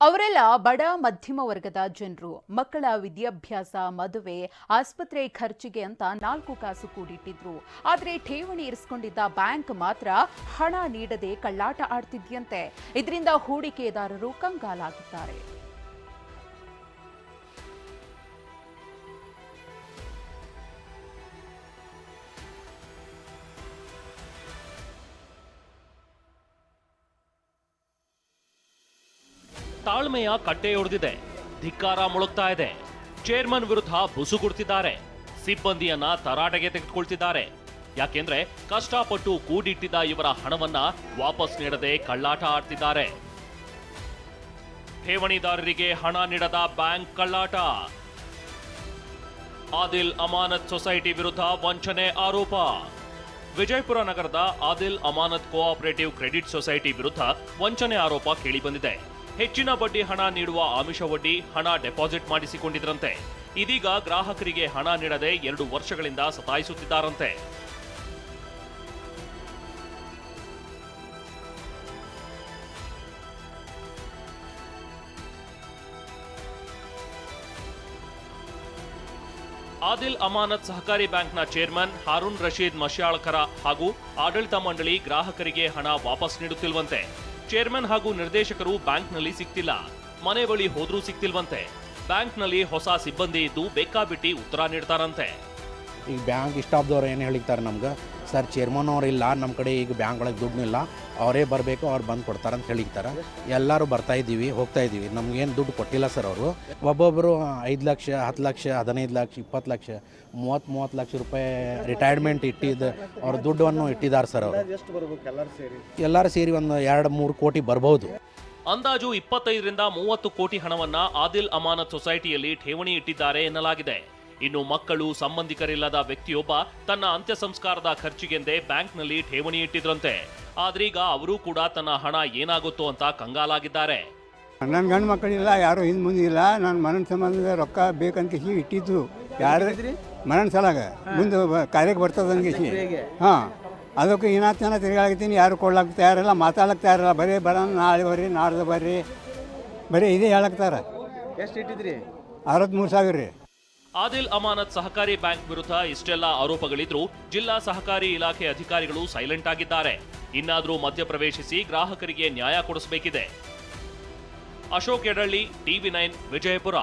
ಅವರೆಲ್ಲ ಬಡ ಮಧ್ಯಮ ವರ್ಗದ ಜನರು. ಮಕ್ಕಳ ವಿದ್ಯಾಭ್ಯಾಸ, ಮದುವೆ, ಆಸ್ಪತ್ರೆ ಖರ್ಚಿಗೆ ಅಂತ ನಾಲ್ಕು ಕಾಸು ಕೂಡಿಟ್ಟಿದ್ರು. ಆದರೆ ಠೇವಣಿ ಇರಿಸ್ಕೊಂಡಿದ್ದ ಬ್ಯಾಂಕ್ ಮಾತ್ರ ಹಣ ನೀಡದೆ ಕಳ್ಳಾಟ ಆಡ್ತಿದ್ಯಂತೆ. ಇದರಿಂದ ಹೂಡಿಕೆದಾರರು ಕಂಗಾಲಾಗಿದ್ದಾರೆ. ತಾಳ್ಮೆಯ ಕಟ್ಟೆಯೊಡೆದಿದೆ ಧಿಕ್ಕಾರ ಮುಳುಗ್ತಾ ಇದೆ. ಚೇರ್ಮನ್ ವಿರುದ್ಧ ಬುಸುಗುಡ್ತಿದ್ದಾರೆ ಸಿಬ್ಬಂದಿಯನ್ನ ತರಾಟೆಗೆ ತೆಗೆದುಕೊಳ್ತಿದ್ದಾರೆ. ಯಾಕೆಂದ್ರೆ ಕಷ್ಟಪಟ್ಟು ಕೂಡಿಟ್ಟಿದ್ದ ಇವರ ಹಣವನ್ನ ವಾಪಸ್ ನೀಡದೆ ಕಳ್ಳಾಟ ಆಡ್ತಿದ್ದಾರೆ. ಠೇವಣಿದಾರರಿಗೆ ಹಣ ನೀಡದ ಬ್ಯಾಂಕ್ ಕಳ್ಳಾಟ. ಆದಿಲ್ ಅಮಾನತ್ ಸೊಸೈಟಿ ವಿರುದ್ಧ ವಂಚನೆ ಆರೋಪ. ವಿಜಯಪುರ ನಗರದ Adil Amanat cooperative credit society ವಿರುದ್ಧ ವಂಚನೆ ಆರೋಪ ಕೇಳಿಬಂದಿದೆ ಹೆಚ್ಚಿನ ಬಡ್ಡಿ ಹಣ ನೀಡುವ ಆಮಿಷ ಒಡ್ಡಿ ಹಣ ಡೆಪಾಸಿಟ್ ಮಾಡಿಸಿಕೊಂಡಿದ್ರಂತೆ. ಇದೀಗ ಗ್ರಾಹಕರಿಗೆ ಹಣ ನೀಡದೆ ಎರಡು ವರ್ಷಗಳಿಂದ ಸತಾಯಿಸುತ್ತಿದ್ದಾರಂತೆ. ಆದಿಲ್ ಅಮಾನತ್ ಸಹಕಾರಿ ಬ್ಯಾಂಕ್ನ ಚೇರ್ಮನ್ ಹಾರೂನ್ ರಶೀದ್ ಮಶ್ಯಾಳ್ಕರ ಹಾಗೂ ಆಡಳಿತ ಮಂಡಳಿ ಗ್ರಾಹಕರಿಗೆ ಹಣ ವಾಪಸ್ ನೀಡುತ್ತಿಲ್ವಂತೆ. ಚೇರ್ಮನ್ ಹಾಗೂ ನಿರ್ದೇಶಕರು ಬ್ಯಾಂಕ್ನಲ್ಲಿ ಸಿಗ್ತಿಲ್ಲ ಮನೆ ಬಳಿ ಹೋದ್ರೂ ಸಿಗ್ತಿಲ್ವಂತೆ ಬ್ಯಾಂಕ್ನಲ್ಲಿ ಹೊಸ ಸಿಬ್ಬಂದಿ ಇದ್ದು ಬೇಕಾಬಿಟ್ಟಿ ಉತ್ತರ ನೀಡ್ತಾರಂತೆ. ಈಗ ಬ್ಯಾಂಕ್ ಸ್ಟಾಫ್ದವ್ರು ಏನು ಹೇಳಿರ್ತಾರೆ ನಮ್ಗೆ? ಸರ್ ಚೇರ್ಮನ್ ಅವ್ರು ಇಲ್ಲ ನಮ್ಮ ಕಡೆ ಈಗ ಬ್ಯಾಂಕ್ ಒಳಗೆ ದುಡ್ಡಿಲ್ಲ ಅವರೇ ಬರಬೇಕು, ಅವ್ರು ಬಂದು ಕೊಡ್ತಾರೆ ಅಂತ ಹೇಳಿರ್ತಾರೆ. ಎಲ್ಲರೂ ಬರ್ತಾ ಇದ್ದೀವಿ, ಹೋಗ್ತಾ ಇದ್ದೀವಿ. ನಮ್ಗೇನು ದುಡ್ಡು ಕೊಟ್ಟಿಲ್ಲ ಸರ್ ಅವರು. ಒಬ್ಬೊಬ್ಬರು ಐದು ಲಕ್ಷ, ಹತ್ತು ಲಕ್ಷ, ಹದಿನೈದು ಲಕ್ಷ, ಇಪ್ಪತ್ತು ಲಕ್ಷ, ಮೂವತ್ತು ಮೂವತ್ತು ಲಕ್ಷ ರೂಪಾಯಿ ರಿಟೈರ್ಮೆಂಟ್ ಇಟ್ಟಿದ್ದು, ಅವ್ರ ದುಡ್ಡನ್ನು ಇಟ್ಟಿದ್ದಾರೆ ಸರ್ ಅವರು. ಎಲ್ಲರೂ ಸೇರಿ ಒಂದು ಎರಡು, ಮೂರು ಕೋಟಿ ಬರ್ಬೋದು. ಅಂದಾಜು ಇಪ್ಪತ್ತೈದರಿಂದ ಮೂವತ್ತು ಕೋಟಿ ಹಣವನ್ನ ಆದಿಲ್ ಅಮಾನತ್ ಸೊಸೈಟಿಯಲ್ಲಿ ಠೇವಣಿ ಇಟ್ಟಿದ್ದಾರೆ ಎನ್ನಲಾಗಿದೆ. ಇನ್ನು ಮಕ್ಕಳು ಸಂಬಂಧಿಕರಿಲ್ಲದ ವ್ಯಕ್ತಿಯೊಬ್ಬ ತನ್ನ ಅಂತ್ಯ ಸಂಸ್ಕಾರದ ಖರ್ಚಿಗೆಂದೇ ಬ್ಯಾಂಕ್ನಲ್ಲಿ ಠೇವಣಿ ಇಟ್ಟಿದ್ರಂತೆ. ಆದ್ರೀಗ ಅವರೂ ಕೂಡ ತನ್ನ ಹಣ ಏನಾಗುತ್ತೋ ಅಂತ ಕಂಗಾಲಾಗಿದ್ದಾರೆ. ನನ್ನ ಗಂಡು ಮಕ್ಕಳಿಲ್ಲ ಯಾರು ಹಿಂದೆ ಮುಂದೆ ಇಲ್ಲ. ನಾನು ಮರಣ ಸಂಬಂಧದ ರೊಕ್ಕ ಬೇಕಂತ ಇಟ್ಟಿದ್ದು ಯಾರು ಮರಣ ಸಲಾಗ. ಮುಂದೆ ಕಾರ್ಯಕ್ಕೆ ಬರ್ತದೆ ಹಾಂ. ಅದಕ್ಕೆ ಏನಾರು ಚೆನ್ನಾಗಿ ತಿರುಗಾಡ್ತೀನಿ. ಯಾರು ಕೊಡ್ಲಕ್ಕೆ ತಯಾರಿಲ್ಲ ಮಾತಾಡಕ್ಕೆ ತಯಾರಿಲ್ಲ ಬರೀ ಬರ ನಾಳೆ ಬರ್ರಿ ನಾಡ್ದು ಬರ್ರಿ. ಬರೀ ಇದೇ ಹೇಳಕ್ತಾರ ಎಷ್ಟು ಇಟ್ಟಿದ್ರಿ? ಅರವತ್ತ್ಮೂರು ಸಾವಿರ ರೀ. ಆದಿಲ್ ಅಮಾನತ್ ಸಹಕಾರಿ ಬ್ಯಾಂಕ್ ವಿರುದ್ಧ ಇಷ್ಟೆಲ್ಲ ಆರೋಪಗಳಿದ್ರೂ ಜಿಲ್ಲಾ ಸಹಕಾರಿ ಇಲಾಖೆ ಅಧಿಕಾರಿಗಳು ಸೈಲೆಂಟ್ ಆಗಿದ್ದಾರೆ. ಇನ್ನಾದರೂ ಮಧ್ಯಪ್ರವೇಶಿಸಿ ಗ್ರಾಹಕರಿಗೆ ನ್ಯಾಯ ಕೊಡಿಸಬೇಕಿದೆ. Ashok Edalli, TV nine, Vijayapura.